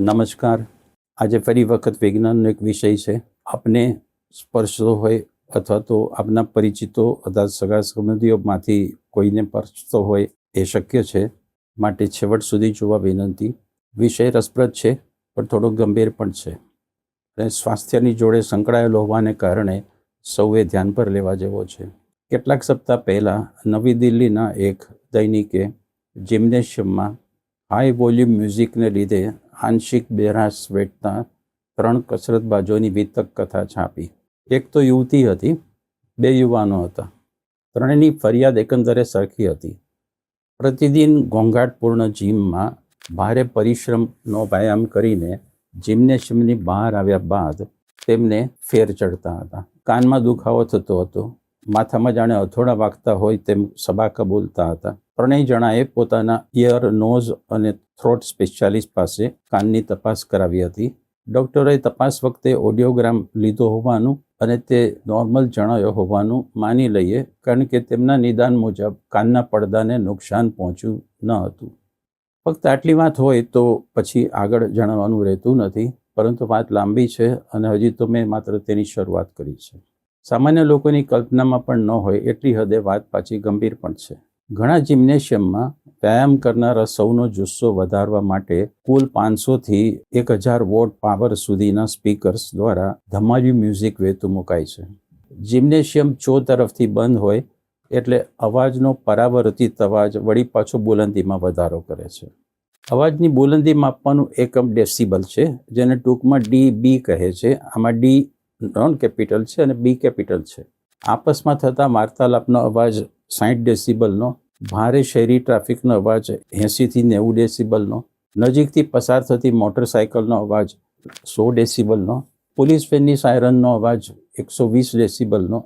નમસ્કાર. આજે ફરી વખત વિજ્ઞાનનો એક વિષય છે. આપને સ્પર્શતો હોય અથવા તો આપના પરિચિતો અથવા સગા સંબંધીઓમાંથી કોઈને સ્પર્શતો હોય એ શક્ય છે. માટે છેવટ સુધી જોવા વિનંતી. વિષય રસપ્રદ છે, પણ થોડો ગંભીર પણ છે. અને સ્વાસ્થ્યની જોડે સંકળાયેલો હોવાને કારણે સૌએ ધ્યાન પર લેવા જેવો છે. કેટલાક સપ્તાહ પહેલાં નવી દિલ્હીના એક દૈનિકે જિમ્નેશિયમમાં હાઈ વોલ્યુમ મ્યુઝિકને લીધે આંશિક બેરાશ વેઠતા ત્રણ કસરતબાજોની વિતક કથા છાપી. એક તો યુવતી હતી, બે યુવાનો હતા. ત્રણેયની ફરિયાદ એકંદરે સરખી હતી. પ્રતિદિન ઘોંઘાટપૂર્ણ જીમમાં ભારે પરિશ્રમનો વ્યાયામ કરીને જિમ્નેશિયમની બહાર આવ્યા બાદ તેમને ફેર ચડતા હતા. કાનમાં દુખાવો થતો હતો, માથામાં જાણે હથોડા વાગતા હોય તેમ સબાકા બોલતા હતા. ત્રણેય જણાએ પોતાના ઇયર, નોઝ અને થ્રોટ સ્પેશિયાલિસ્ટ પાસે કાનની તપાસ કરાવી હતી. ડૉક્ટરોએ તપાસ વખતે ઓડિયોગ્રામ લીધો હોવાનું અને તે નોર્મલ જણાયો હોવાનું માની લઈએ, કારણ કે તેમના નિદાન મુજબ કાનના પડદાને નુકસાન પહોંચ્યું ન હતું. ફક્ત આટલી વાત હોય તો પછી આગળ જણાવવાનું રહેતું નથી, પરંતુ વાત લાંબી છે અને હજી તો મેં માત્ર તેની શરૂઆત કરી છે. સામાન્ય લોકોની કલ્પનામાં પણ ન હોય એટલી હદે વાત પાછી ગંભીર પણ છે. ઘણા જિમ્નેશિયમમાં વ્યાયામ કરનારા સૌનો જુસ્સો વધારવા માટે કુલ પાંચસોથી એક હજાર વોટ પાવર સુધીના સ્પીકર્સ દ્વારા ધમાલ્યું મ્યુઝિક વહેતું મુકાય છે. જિમ્નેશિયમ ચો તરફથી બંધ હોય એટલે અવાજનો પરાવર્તિત અવાજ વળી પાછો બુલંદીમાં વધારો કરે છે. અવાજની બુલંદી માપવાનું એકમ ડેસિબલ છે, જેને ટૂંકમાં ડી બી કહે છે. આમાં ડી નોન કેપિટલ છે અને બી કેપિટલ છે. આપસમાં થતા વાર્તાલાપનો અવાજ સાઠ ડેસિબલનો, ભારે શહેરી ટ્રાફિકનો અવાજ એંસીથી નેવું ડેસિબલનો, નજીકથી પસાર થતી મોટરસાયકલનો અવાજ, સો ડેસિબલનો, પોલીસ વેનની સાયરનનો અવાજ, એકસો વીસ ડેસિબલનો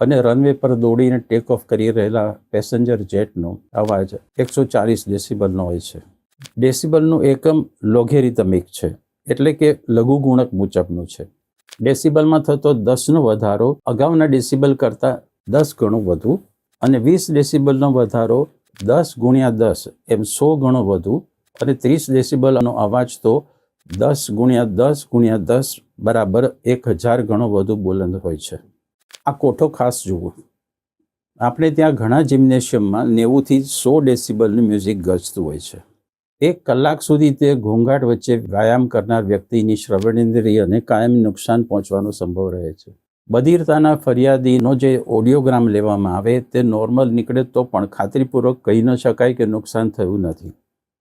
અને રનવે પર દોડીને ટેક ઓફ કરી રહેલા પેસેન્જર જેટનો અવાજ એકસો ચાલીસ ડેસિબલનો હોય છે. ડેસિબલનું એકમ લોઘેરિતમિક છે, એટલે કે લઘુગુણક મુજબનું છે. ડેસિબલમાં થતો દસનો વધારો અગાઉના ડેસિબલ કરતાં દસ ગણું વધુ અને વીસ ડેસિબલનો વધારો દસ ગુણ્યા દસ એમ સો ગણો વધુ અને ત્રીસ ડેસિબલનો અવાજ તો દસ ગુણ્યા દસ ગુણ્યા દસ બરાબર એક હજાર ગણો વધુ બુલંદ હોય છે. આ કોઠો ખાસ જુઓ. આપણે ત્યાં ઘણા જિમ્નેશિયમમાં નેવુંથી સો ડેસિબલનું મ્યુઝિક ગજતું હોય છે. એક કલાક સુધી તે ઘોંઘાટ વચ્ચે વ્યાયામ કરનાર વ્યક્તિની શ્રવણેન્દ્રિયને કાયમ નુકસાન પહોંચવાનો સંભવ રહે છે. બધિરતાના ફરિયાદીનો જે ઓડિયોગ્રામ લેવામાં આવે તે નોર્મલ નીકળે તો પણ ખાતરીપૂર્વક કહી ન શકાય કે નુકસાન થયું નથી.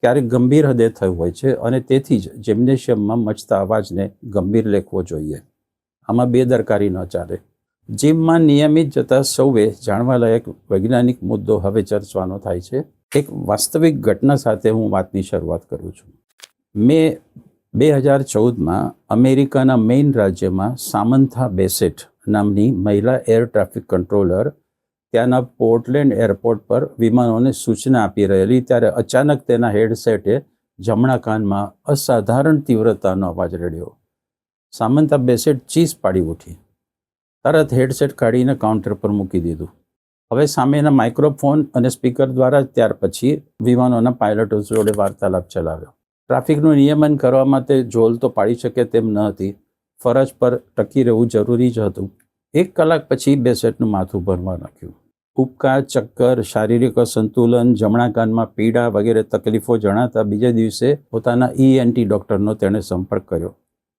ક્યારેક ગંભીર હદે થયું હોય છે અને તેથી જ જિમ્નેશિયમમાં મચતા અવાજને ગંભીર લેખવો જોઈએ. આમાં બેદરકારી ન ચાલે. જીમમાં નિયમિત જતા સૌએ જાણવાલાયક વૈજ્ઞાનિક મુદ્દો હવે ચર્ચવાનો થાય છે. એક વાસ્તવિક ઘટના સાથે હું વાતની શરૂઆત કરું છું. મેં બે હજાર ચૌદમાં અમેરિકાના મેઇન રાજ્યમાં સામંથા બેસેટ નામની મહિલા એર ટ્રાફિક કંટ્રોલર ત્યાંના પોર્ટલેન્ડ એરપોર્ટ પર વિમાનોને સૂચના આપી રહેલી ત્યારે અચાનક તેના હેડસેટે જમણા કાનમાં અસાધારણ તીવ્રતાનો અવાજ રેડ્યો. સામંતા બેસેટ ચીસ પાડી ઉઠી. તરત હેડસેટ કાઢીને કાઉન્ટર પર મૂકી દીધું. હવે સામેના માઇક્રોફોન અને સ્પીકર દ્વારા ત્યાર પછી વિમાનોના પાયલટો જોડે વાર્તાલાપ ચલાવ્યો. ટ્રાફિકનું નિયમન કરવામાં તે ઝોલ તો પાડી શકે તેમ ન હતી. ફરજ પર ટકી રહેવું જરૂરી જ હતું. એક કલાક પછી બેસેટનું માથું ભરવા નાખ્યું ઉપકા ચક્કર, શારીરિક અસંતુલન, જમણા કાનમાં પીડા વગેરે તકલીફો જણાતા બીજા દિવસે પોતાના ઈએનટી ડૉક્ટરનો તેણે સંપર્ક કર્યો.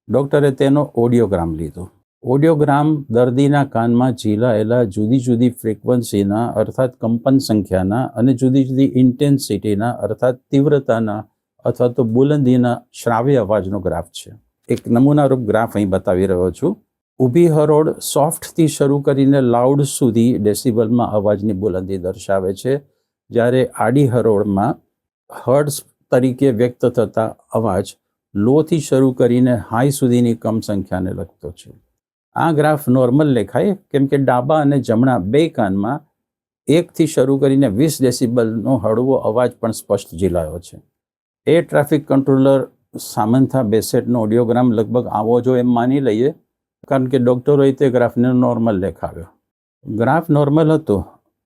ડૉક્ટરે તેનો ઓડિયોગ્રામ લીધો. ઓડિયોગ્રામ દર્દીના કાનમાં ઝીલાયેલા જુદી જુદી ફ્રિકવન્સીના, અર્થાત કંપન સંખ્યાના અને જુદી જુદી ઇન્ટેન્સિટીના, અર્થાત તીવ્રતાના અથવા તો બુલંદીના શ્રાવ્ય અવાજનો ગ્રાફ છે. એક નમૂનારૂપ ગ્રાફ અહીં બતાવી રહ્યો છું. ઊભી હરોળ સોફ્ટથી શરૂ કરીને લાઉડ સુધી ડેસિબલમાં અવાજની બુલંદી દર્શાવે છે, જ્યારે આડી હરોળમાં હર્ડ્સ તરીકે વ્યક્ત થતા અવાજ લોથી શરૂ કરીને હાઈ સુધીની કમ સંખ્યાને લગતો છે. આ ગ્રાફ નોર્મલ લેખાય, કેમ કે ડાબા અને જમણા બે કાનમાં એકથી શરૂ કરીને વીસ ડેસિબલનો હળવો અવાજ પણ સ્પષ્ટ ઝીલાયો છે. એ ટ્રાફિક કંટ્રોલર સામંથા બેસેટનો ઓડિયોગ્રામ લગભગ આવો જો એમ માની લઈએ, કારણ કે ડૉક્ટરોએ તે ગ્રાફને નોર્મલ લેખાવ્યો ગ્રાફ નોર્મલ હતો,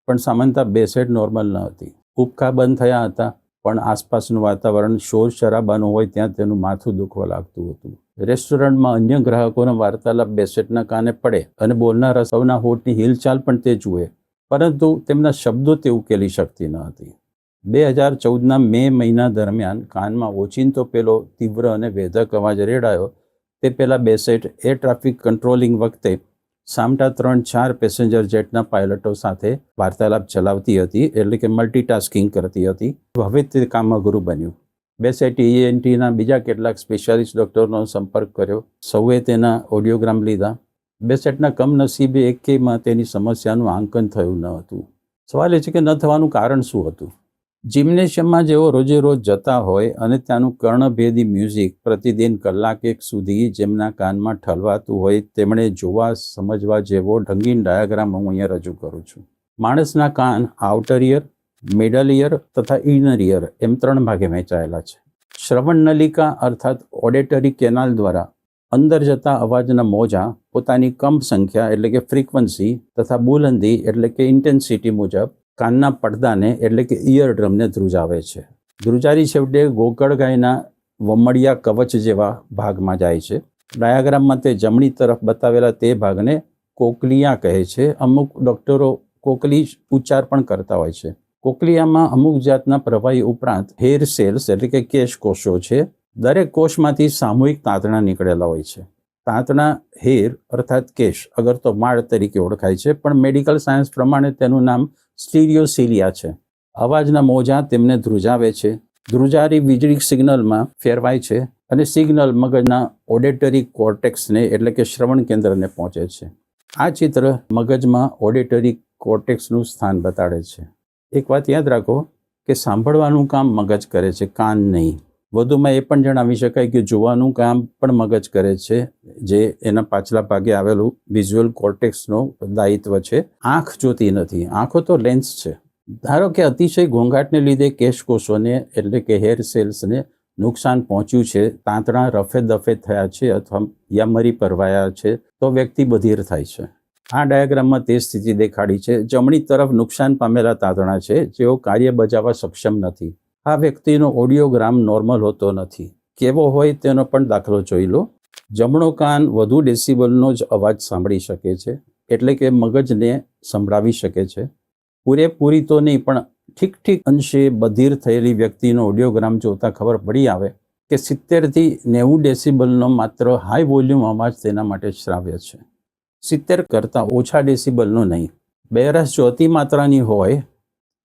પણ સામંથા બેસેટ નોર્મલ ન હતી. ઉપકા બંધ થયા હતા, પણ આસપાસનું વાતાવરણ શોર શરાબાનું હોય ત્યાં તેનું માથું દુખવા લાગતું હતું. રેસ્ટોરન્ટમાં અન્ય ગ્રાહકોનો વાર્તાલાપ બેસેટના કાને પડે અને બોલનારા સૌના હોઠની હિલચાલ પણ તે જુએ, પરંતુ તેમના શબ્દો તે ઉકેલી શકતી ન હતી. બે હજાર ચૌદના મે મહિના દરમિયાન કાનમાં ઓચિંતો પેલો તીવ્ર અને વેધક અવાજ રેડાયો. તે પહેલાં બેસેટ એર ટ્રાફિક કંટ્રોલિંગ વખતે સામટા ત્રણ ચાર પેસેન્જર જેટના પાયલટો સાથે વાર્તાલાપ ચલાવતી હતી, એટલે કે મલ્ટીટાસ્કિંગ કરતી હતી. હવે તે કામમાં બન્યું. બેસેટ ઈએનટીના બીજા કેટલાક સ્પેશિયાલિસ્ટ ડૉક્ટરનો સંપર્ક કર્યો. સૌએ તેના ઓડિયોગ્રામ લીધા. બેસેટના કમનસીબે એકેયમાં તેની સમસ્યાનું આંકન થયું ન હતું. સવાલ એ છે કે ન થવાનું કારણ શું હતું? જિમ્નેશિયમમાં જેઓ રોજે રોજ જતા હોય અને ત્યાંનું કર્ણભેદી મ્યુઝિક પ્રતિદિન કલાક એક સુધી જેમના કાનમાં ઠલવાતું હોય તેમણે જોવા સમજવા જેવો ઢંગીન ડાયાગ્રામ હું અહીંયા રજૂ કરું છું. માણસના કાન આઉટર ઇયર મિડલ ઇયર તથા ઇનર ઇયર એમ ત્રણ ભાગે વહેંચાયેલા છે. શ્રવણ નલિકા અર્થાત ઓડેટરી કેનાલ દ્વારા અંદર જતા અવાજના મોજા પોતાની કંપ સંખ્યા એટલે કે ફ્રીક્વન્સી તથા બુલંદી એટલે કે ઇન્ટેન્સિટી મુજબ કાનના પડદાને એટલે કે ઇયર ડ્રમને ધ્રુજાવે છે. ધ્રુજારી છેવટે ગોકળ ગાયના વમડિયા કવચ જેવા ભાગમાં જાય છે. ડાયાગ્રામમાં તે જમણી તરફ બતાવેલા તે ભાગને કોકલિયા કહે છે. અમુક ડૉક્ટરો કોકલી ઉચ્ચાર પણ કરતા હોય છે. કોકલિયામાં અમુક જાતના પ્રવાહી ઉપરાંત હેર સેલ્સ એટલે કે કેશ કોષો છે. દરેક કોષમાંથી સામૂહિક તાંતણા નીકળેલા હોય છે. તાંતણા હેર અર્થાત કેશ, અગર તો માળ તરીકે ઓળખાય છે, પણ મેડિકલ સાયન્સ પ્રમાણે તેનું નામ સ્ટીરિયોસિલિયા છે. અવાજના મોજા તેમને ધ્રુજાવે છે. ધ્રુજારી વીજળી સિગ્નલમાં ફેરવાય છે અને સિગ્નલ મગજના ઓડેટરી કોર્ટેક્સને એટલે કે શ્રવણ કેન્દ્રને પહોંચે છે. આ ચિત્ર મગજમાં ઓડેટરી કોર્ટેક્સનું સ્થાન બતાડે છે. એક વાત યાદ રાખો કે સાંભળવાનું કામ મગજ કરે છે, કાન નહીં. વધુમાં એ પણ જણાવી શકાય કે જોવાનું કામ પણ મગજ કરે છે, જે એના પાછલા ભાગે આવેલું વિઝ્યુઅલ કોર્ટેક્સનો દાયિત્વ છે. આંખ જોતી નથી. આંખો તો લેન્સ છે. ધારો કે અતિશય ઘોંઘાટને લીધે કેશકોષોને એટલે કે હેર સેલ્સને નુકસાન પહોંચ્યું છે, તાંતણા રફે દફે થયા છે અથવા યામરી પરવાયા છે, તો વ્યક્તિ બધીર થાય છે. આ ડાયાગ્રામમાં તે સ્થિતિ દેખાડી છે. જમણી તરફ નુકસાન પામેલા તાંતણા છે. જેઓ કાર્ય બજાવવા સક્ષમ નથી. આ વ્યક્તિનો ઓડિયોગ્રામ નોર્મલ હોતો નથી. કેવો હોય તેનો પણ દાખલો જોઈ લો. જમણો કાન વધુ ડેસિબલનો જ અવાજ સાંભળી શકે છે, એટલે કે મગજને સંભળાવી શકે છે. પૂરેપૂરી તો નહીં, પણ ઠીક ઠીક અંશે બધીર થયેલી વ્યક્તિનો ઓડિયોગ્રામ જોતાં ખબર પડી આવે કે સિત્તેરથી નેવું ડેસિબલનો માત્ર હાઈ વોલ્યુમ અવાજ તેના માટે શ્રાવ્ય છે. સિત્તેર કરતાં ઓછા ડેસિબલનો નહીં. બેરસ જો અતિ માત્રાની હોય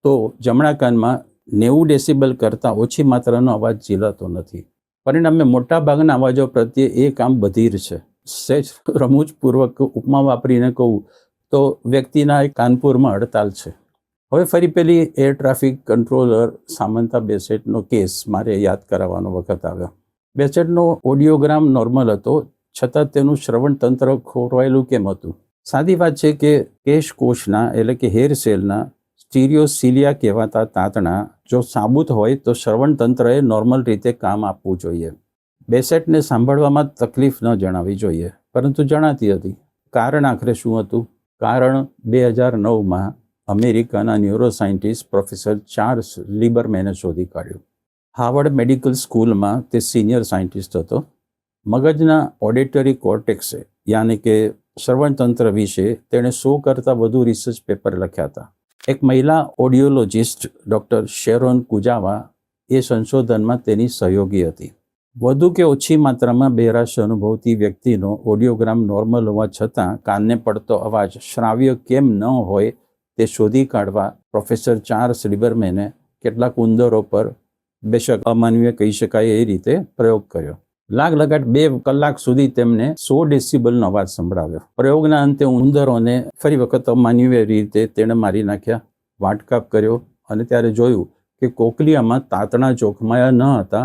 તો જમણા કાનમાં નેવું ડેસિબલ કરતાં ઓછી માત્રાનો અવાજ ઝીલાતો નથી. પરિણામે મોટાભાગના અવાજો પ્રત્યે એ કામ બધીર છે. સહેજ રમૂજપૂર્વક ઉપમા વાપરીને કહું તો વ્યક્તિના કાનપુરમાં હડતાલ છે. હવે ફરી પેલી એર ટ્રાફિક કંટ્રોલર સામંતા બેસેટનો કેસ મારે યાદ કરાવવાનો વખત આવ્યો. બેસેટનો ઓડિયોગ્રામ નોર્મલ હતો, છતાં તેનું શ્રવણ તંત્ર ખોરવાયેલું કેમ હતું? સાદી વાત છે કે કેશ કોષના એટલે કે હેર સેલના સ્ટીરિયોસિલિયા કહેવાતા તાંતણા જો સાબુત હોય તો શ્રવણતંત્રએ નોર્મલ રીતે કામ આપવું જોઈએ. બેસેટને સાંભળવામાં તકલીફ ન જણાવી જોઈએ, પરંતુ જણાતી હતી. કારણ આખરે શું હતું? કારણ બે હજાર નવમાં અમેરિકાના ન્યુરોસાયન્ટિસ્ટ પ્રોફેસર ચાર્લ્સ લિબરમેને શોધી કાઢ્યું. હાવર્ડ મેડિકલ સ્કૂલમાં તે સિનિયર સાયન્ટિસ્ટ હતો. મગજના ઓડિટરી કોર્ટેક્સે, યાની કે શ્રવણતંત્ર વિશે તેણે સો કરતાં વધુ રિસર્ચ પેપર લખ્યા હતા. એક મહિલા ઓડિયોલોજિસ્ટ ડૉક્ટર શેરોન કુજાવા એ સંશોધનમાં તેની સહયોગી હતી. વધુ કે ઓછી માત્રામાં બેહરાશ અનુભવતી વ્યક્તિનો ઓડિયોગ્રામ નોર્મલ હોવા છતાં કાનને પડતો અવાજ, શ્રાવ્ય કેમ ન હોય તે શોધી કાઢવા પ્રોફેસર ચાર્લ્સ લિબરમેને કેટલાક ઉંદરો પર બેશક અમાનવીય કહી શકાય એ રીતે પ્રયોગ કર્યો. લાગ લગાટ બે કલાક સુધી તેમને સો ડેસિબલનો અવાજ સંભળાવ્યો. પ્રયોગના અંતે ઉંદરોને ફરી વખત અમાનવીય રીતે તેણે મારી નાખ્યા, વાટકાપ કર્યો અને ત્યારે જોયું કે કોકલિયામાં તાતણા જોખમાયા ન હતા,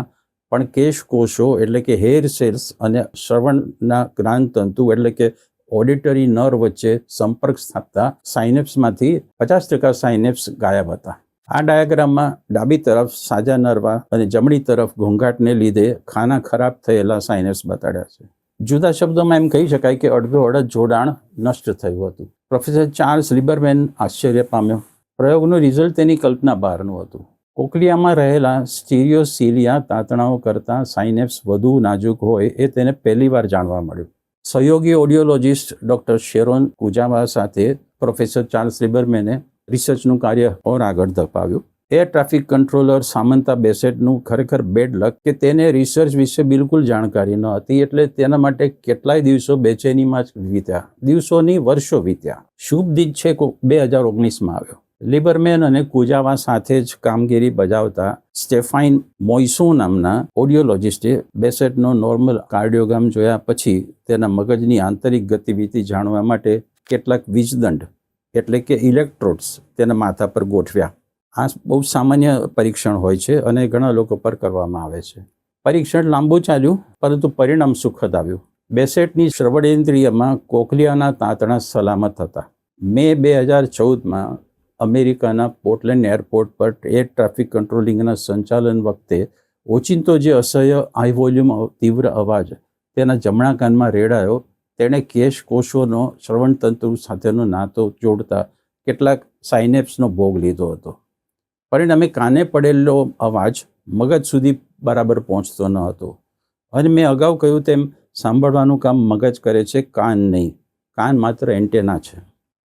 પણ કેશ કોષો એટલે કે હેર સેલ્સ અને શ્રવણના જ્ઞાનતંતુ એટલે કે ઓડિટરી નર વચ્ચે સંપર્ક સ્થાપતા સાઇનેપ્સમાંથી પચાસ ટકા સાઇનેપ્સ ગાયબ હતા. આ ડાયાગ્રામમાં ડાબી તરફ સાજા નરવા અને જમણી તરફ ઘોંઘાટને લીધે ખાના ખરાબ થયેલા સાઇનસ બતાડ્યા છે. જુદા શબ્દોમાં એમ કહી શકાય કે અડધો અડધ જોડાણ નષ્ટ થયું હતું. પ્રોફેસર ચાર્લ્સ લિબરમેન આશ્ચર્ય પામ્યો. પ્રયોગનું રિઝલ્ટ તેની કલ્પના બહારનું હતું. કોકલિયામાં રહેલા સ્ટીરિયોસિલિયા તાતણાઓ કરતાં સાઇનેપ્સ વધુ નાજુક હોય એ તેને પહેલીવાર જાણવા મળ્યું. સહયોગી ઓડિયોલોજિસ્ટ ડૉક્ટર શેરોન કુજાવા સાથે પ્રોફેસર ચાર્લ્સ લિબરમેને રિસર્ચનું કાર્ય ઓર આગળ ધપાવ્યું. એર ટ્રાફિક કંટ્રોલર સામંતા બેસેટનું ખરેખર બેડ લક કે તેને રિસર્ચ વિશે બિલકુલ જાણકારી ન હતી એટલે તેના માટે કેટલાય દિવસો બેચેનીમાં જ વીત્યા. દિવસોની વર્ષો વીત્યા. શુભ દિન છે બે હજાર ઓગણીસમાં આવ્યો. લિબરમેન અને કુજાવા સાથે જ કામગીરી બજાવતા સ્ટેફાઇન મોઇસો નામના ઓડિયોલોજિસ્ટે બેસેટનો નોર્મલ કાર્ડિયોગ્રામ જોયા પછી તેના મગજની આંતરિક ગતિવિધિ જાણવા માટે કેટલાક વીજદંડ એટલે કે ઇલેક્ટ્રોડ્સ તેના માથા પર ગોઠવ્યા. આ બહુ સામાન્ય પરીક્ષણ હોય છે અને ઘણા લોકો પર કરવામાં આવે છે. પરીક્ષણ લાંબુ ચાલ્યું, પરંતુ પરિણામ સુખદ આવ્યું. બેસેટની શ્રવણેન્દ્રિયમાં કોકલિયાના તાંતણા સલામત હતા. મે બે હજાર ચૌદમાં અમેરિકાના પોર્ટલેન્ડ એરપોર્ટ પર એર ટ્રાફિક કંટ્રોલિંગના સંચાલન વખતે ઓચિંતો જે અસહ્ય હાઈ વોલ્યુમ, તીવ્ર અવાજ તેના જમણા કાનમાં રેડાયો તેણે કેશ કોષોનો શ્રવણતંતુ સાથેનો નાતો જોડતા કેટલાક સાઇનેપ્સનો ભોગ લીધો હતો. પરિણામે કાને પડેલો અવાજ મગજ સુધી બરાબર પહોંચતો ન હતો. અને મેં અગાઉ કહ્યું તેમ સાંભળવાનું કામ મગજ કરે છે, કાન નહીં. કાન માત્ર એન્ટેના છે.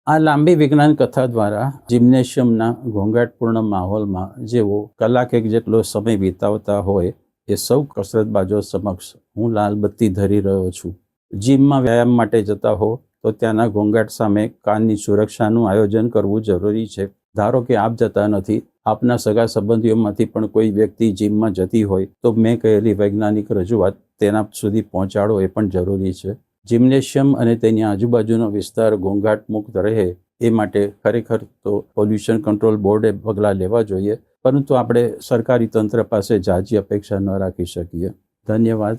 આ લાંબી વિજ્ઞાન કથા દ્વારા જિમ્નેશિયમના ઘોંઘાટપૂર્ણ માહોલમાં જેઓ કલાક એક જેટલો સમય વિતાવતા હોય એ સૌ કસરતબાજો સમક્ષ હું લાલ બત્તી ધરી રહ્યો છું. જીમમાં વ્યાયામ માટે જતા હો, તો ત્યાંના ઘોંઘાટ સામે કાનની સુરક્ષાનું આયોજન કરવું જરૂરી છે. ધારો કે આપ જતા નથી, આપના સગા સંબંધીઓમાંથી પણ કોઈ વ્યક્તિ જીમમાં જતી હોય, તો મેં કહેલી વૈજ્ઞાનિક રજૂઆત, તેના સુધી પહોંચાડો એ પણ જરૂરી છે. જિમ્નેશિયમ અને તેની આજુબાજુનો વિસ્તાર ઘોંઘાટ મુક્ત રહે, એ માટે ખરેખર તો પોલ્યુશન કંટ્રોલ બોર્ડે પગલાં લેવા જોઈએ, પરંતુ આપણે સરકારી તંત્ર પાસે જાજી અપેક્ષા ન રાખી શકીએ. ધન્યવાદ.